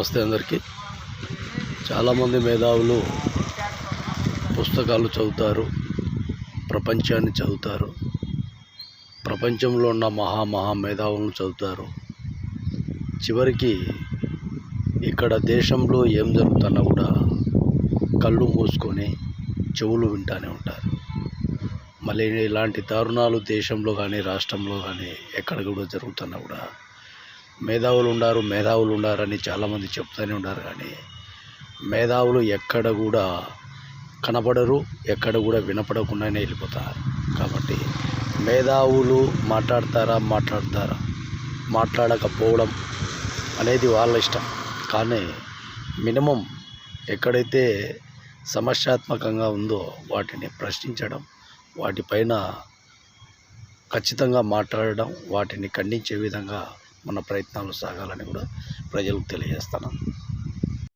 నమస్తే అందరికీ. చాలామంది మేధావులు పుస్తకాలు చదువుతారు ప్రపంచాన్ని చదువుతారు ప్రపంచంలో ఉన్న మహా మహా మేధావులను చదువుతారు. చివరికి ఇక్కడ దేశంలో ఏం జరుగుతున్నా కూడా కళ్ళు మూసుకొని చెవులు వింటానే ఉంటారు. మళ్ళీ ఇలాంటి దారుణాలు దేశంలో కానీ రాష్ట్రంలో కానీ ఎక్కడ కూడా జరుగుతున్నా కూడా మేధావులు ఉండారు మేధావులు ఉండారని చాలామంది చెప్తూనే ఉన్నారు కానీ మేధావులు ఎక్కడ కూడా కనపడరు ఎక్కడ కూడా వినపడకుండానే వెళ్ళిపోతారు. కాబట్టి మేధావులు మాట్లాడతారా మాట్లాడతారా? మాట్లాడకపోవడం అనేది వాళ్ళ ఇష్టం. కానీ మినిమం ఎక్కడైతే సమస్యాత్మకంగా ఉందో వాటిని ప్రశ్నించడం వాటిపైన ఖచ్చితంగా మాట్లాడడం వాటిని ఖండించే విధంగా మన ప్రయత్నాలు సాగాలని కూడా ప్రజలకు తెలియజేస్తున్నాం.